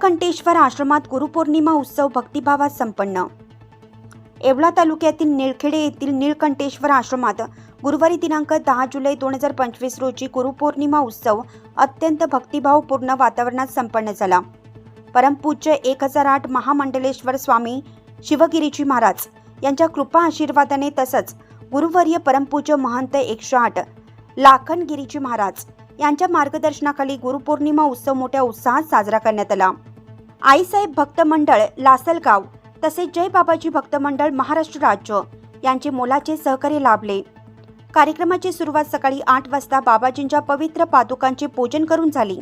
नीलकंठेश्वर आश्रमात गुरुपौर्णिमा उत्सव भक्तिभावात संपन्न. येवला तालुक्यातील निळखेडे येथील नीलकंठेश्वर आश्रमात गुरुवारी दिनांक दहा जुलै दोन हजार पंचवीस रोजी गुरुपौर्णिमा उत्सव अत्यंत भक्तिभावपूर्ण वातावरणात संपन्न झाला. परमपूज्य एक हजार आठ महामंडलेश्वर स्वामी शिवगिरीजी महाराज यांच्या कृपा आशीर्वादाने तसंच गुरुवर्य परमपूज्य महंत एकशे आठ लाखनगिरीजी महाराज यांच्या मार्गदर्शनाखाली गुरुपौर्णिमा उत्सव मोठ्या उत्साहात साजरा करण्यात आला. आईसाहेब भक्त मंडळ लासलगाव तसेच जय बाबाजी भक्त मंडळ महाराष्ट्र राज्य यांचे मोलाचे सहकार्य लाभले. कार्यक्रमाची सुरुवात सकाळी आठ वाजता बाबाजींच्या पवित्र पादुकांचे पूजन करून झाली.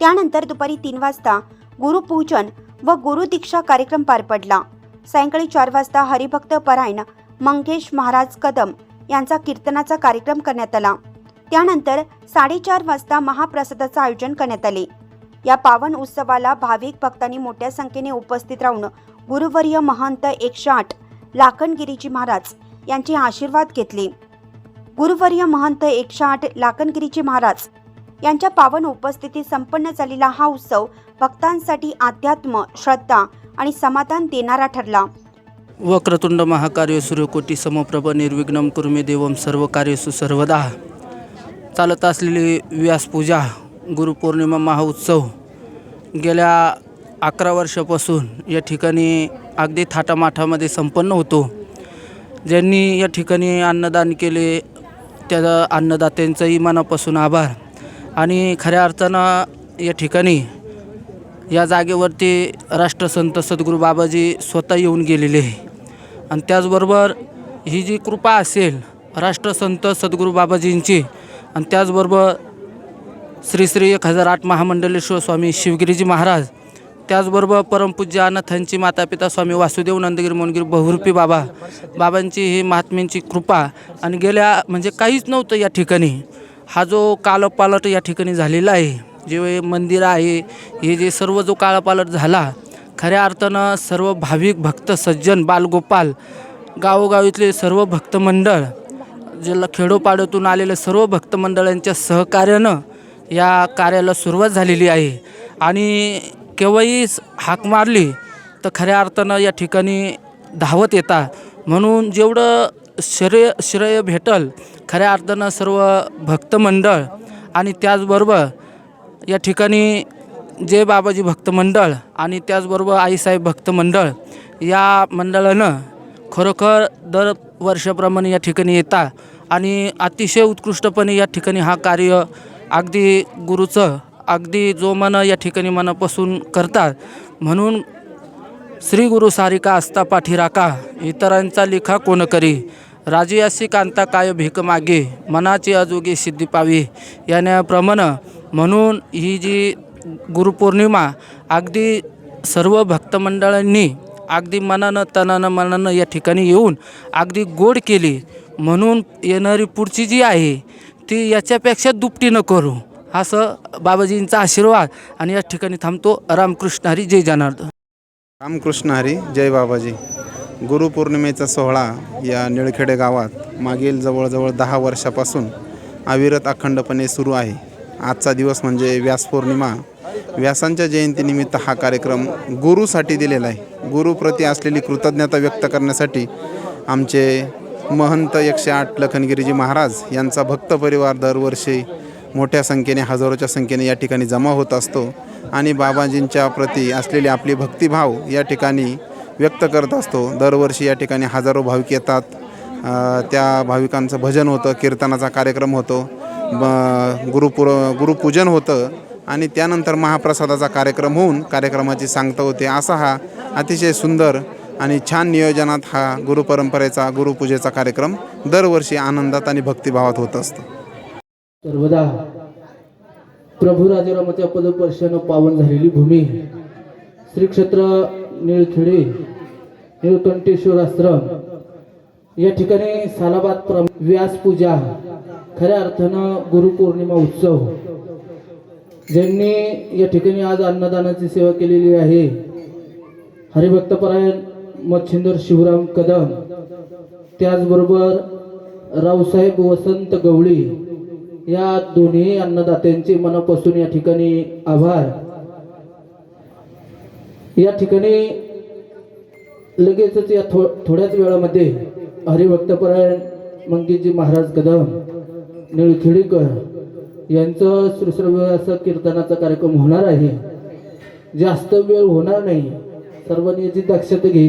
त्यानंतर दुपारी तीन वाजता गुरुपूजन व गुरुदीक्षा कार्यक्रम पार पडला. सायंकाळी चार वाजता हरिभक्त परायण मंगेश महाराज कदम यांचा कीर्तनाचा कार्यक्रम करण्यात आला. त्यानंतर साडेचार वाजता महाप्रसादाचं आयोजन करण्यात आले. या पावन उत्सवाला भाविक भक्तांनी मोठ्या संख्येने उपस्थित राहून गुरुवर्य महंत एकशे आठ लाखनगिरीजी महाराज यांचे आशीर्वाद घेतले. गुरुवर्य महंत एकशे आठ लाखनगिरीजी महाराज यांच्या पावन उपस्थितीत संपन्न झालेला हा उत्सव भक्तांसाठी अध्यात्म श्रद्धा आणि समाधान देणारा ठरला. वक्रतुंड महाकार्य सूर्यकोटी समप्रभ निर्विघ्नम कुर्मे देवम सर्व कार्यसु सर्वदा. चालत असलेली व्यासपूजा गुरुपौर्णिमा महाउत्सव गेल्या अकरा वर्षापासून या ठिकाणी अगदी थाटामाठामध्ये संपन्न होतो. ज्यांनी या ठिकाणी अन्नदान केले त्या अन्नदात्यांचाही मनापासून आभार. आणि खऱ्या अर्थानं या ठिकाणी या जागेवरती राष्ट्रसंत सद्गुरू बाबाजी स्वतः येऊन गेलेले आहे. आणि त्याचबरोबर ही जी कृपा असेल राष्ट्रसंत सद्गुरू बाबाजींची आणि त्याचबरोबर श्री श्री एक हजार आठ महामंडलेश्वर स्वामी शिवगिरीजी महाराज त्याचबरोबर परमपूज्य अनाथांची मातापिता स्वामी वासुदेव नंदगिरी मोनगिरी बहुरूपी बाबा बाबांची ही महात्म्यांची कृपा आणि गेल्या म्हणजे काहीच नव्हतं या ठिकाणी. हा जो कालपालट या ठिकाणी झालेला आहे जे मंदिर आहे हे जे सर्व जो काळपालट झाला खऱ्या अर्थानं सर्व भाविक भक्त सज्जन बालगोपाल गावोगावीतले सर्व भक्तमंडळ ज्याला खेडोपाड्यातून आलेले सर्व भक्तमंडळांच्या सहकार्यानं या कार्याला सुरुवात झालेली आहे. आणि केव्हाही हाक मारली तर खऱ्या अर्थानं या ठिकाणी धावत येता. म्हणून जेवढं श्रेय श्रेय भेटल खऱ्या अर्थानं सर्व भक्तमंडळ आणि त्याचबरोबर या ठिकाणी जय बाबाजी भक्तमंडळ आणि त्याचबरोबर आईसाहेब भक्त मंडळ या मंडळानं खरोखर दर वर्षाप्रमाणे या ठिकाणी येता. आणि अतिशय उत्कृष्टपणे या ठिकाणी हा कार्य अगदी गुरुचं अगदी जो मन या ठिकाणी मनापासून करतात म्हणून श्री गुरु सारिका असता पाठीराका इतरांचा लिखा कोण करी? राजी अशी कांता काय भीक मागे? मनाची अजोगी सिद्धी पावी. याप्रमाणे म्हणून ही जी गुरुपौर्णिमा अगदी सर्व भक्तमंडळांनी अगदी मनानं तनानं मनानं या ठिकाणी येऊन अगदी गोड केली म्हणून येणारी पुढची जी आहे ती याच्यापेक्षा दुपटी न करू. असं बाबाजींचा आशीर्वाद. आणि या ठिकाणी थांबतो. रामकृष्ण हरी जय जनार्दन. रामकृष्ण हरी जय बाबाजी. गुरुपौर्णिमेचा सोहळा या निळखेडे गावात मागील जवळजवळ दहा वर्षापासून अविरत अखंडपणे सुरू आहे. आजचा दिवस म्हणजे व्यासपौर्णिमा व्यासांच्या जयंतीनिमित्त हा कार्यक्रम गुरुसाठी दिलेला आहे. गुरुप्रती असलेली कृतज्ञता व्यक्त करण्यासाठी आमचे महंत एकशे आठ लखनगिरीजी महाराज यांचा भक्त परिवार दरवर्षी मोठ्या संख्येने हजारोच्या संख्येने या ठिकाणी जमा होत असतो आणि बाबाजींच्या प्रती असलेली आपली भक्तिभाव या ठिकाणी व्यक्त करत असतो. दरवर्षी या ठिकाणी हजारो भाविक येतात. त्या भाविकांचं भजन होतं कीर्तनाचा कार्यक्रम होतो ब गुरुपुर गुरुपूजन होतं आणि त्यानंतर महाप्रसादाचा कार्यक्रम होऊन कार्यक्रमाची सांगता होते. असा हा अतिशय सुंदर आणि छान नियोजनात हा गुरुपरंपरेचा गुरुपूजेचा कार्यक्रम दरवर्षी आनंदात आणि भक्तिभावात होत असतो. सर्वदा प्रभू राजारामाच्या पदपर्शानं पावन झालेली भूमी श्री क्षेत्र निळखेडे निळकंठेश्वर आश्रम या ठिकाणी सालाबाद प्र व्यास पूजा खऱ्या अर्थानं गुरुपौर्णिमा उत्सव ज्यांनी या ठिकाणी आज अन्नदानाची सेवा केलेली आहे. हरिभक्तपरायण मच्छिंदर शिवराम कदम त्याचबरोबर रावसाहेब वसंत गवळी या दोन्ही अन्नदात्यांचे मनापासून या ठिकाणी आभार. या ठिकाणी लगेचच या थो थोड्याच वेळामध्ये हरिभक्तपरायण मंगेजी महाराज कदम निळखेडीकर यांचं सुश्रव्य असं कीर्तनाचा कार्यक्रम होणार आहे. जास्त वेळ होणार नाही. सर्वांनी याची दक्षता घ्यायची.